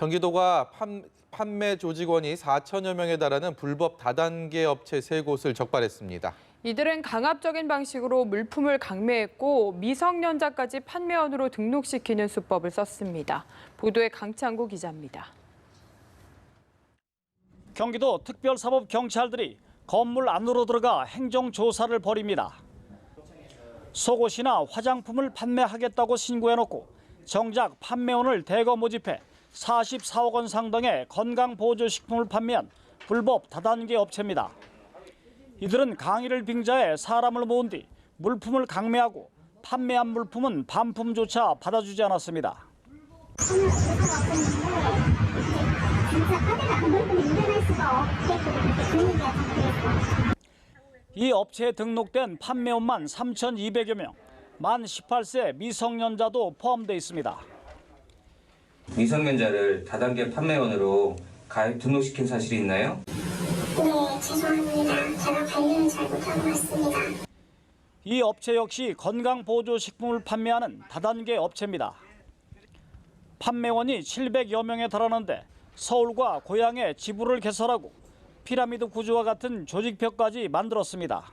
경기도가 판, 판매 조직원이 4천여 명에 달하는 불법 다단계 업체 세 곳을 적발했습니다. 이들은 강압적인 방식으로 물품을 강매했고 미성년자까지 판매원으로 등록시키는 수법을 썼습니다. 보도에 강창구 기자입니다. 경기도 특별사법경찰들이 건물 안으로 들어가 행정조사를 벌입니다. 속옷이나 화장품을 판매하겠다고 신고해놓고 정작 판매원을 대거 모집해 44억 원 상당의 건강보조식품을 판매한 불법 다단계 업체입니다. 이들은 강의를 빙자해 사람을 모은 뒤 물품을 강매하고 판매한 물품은 반품조차 받아주지 않았습니다. 이 업체에 등록된 판매원만 3,200여 명, 만 18세 미성년자도 포함되어 있습니다. 미성년자를 다단계 판매원으로 가입 등록시킨 사실이 있나요? 네, 죄송합니다. 제가 관리를 잘못한 것 같습니다. 이 업체 역시 건강보조식품을 판매하는 다단계 업체입니다. 판매원이 700여 명에 달하는데 서울과 고향에 지부를 개설하고 피라미드 구조와 같은 조직표까지 만들었습니다.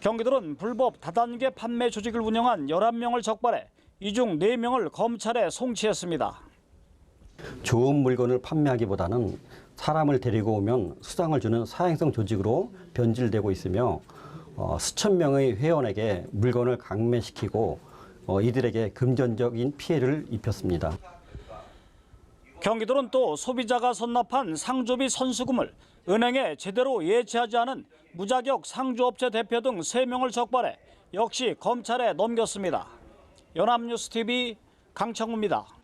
경기도는 불법 다단계 판매 조직을 운영한 11명을 적발해 이 중 4명을 검찰에 송치했습니다. 좋은 물건을 판매하기보다는 사람을 데리고 오면 수당을 주는 사행성 조직으로 변질되고 있으며 어, 수천 명의 회원에게 물건을 강매시키고 어, 이들에게 금전적인 피해를 입혔습니다. 경기도는 또 소비자가 선납한 상조비 선수금을 은행에 제대로 예치하지 않은 무자격 상조업체 대표 등 3명을 적발해 역시 검찰에 넘겼습니다. 연합뉴스TV 강창우입니다.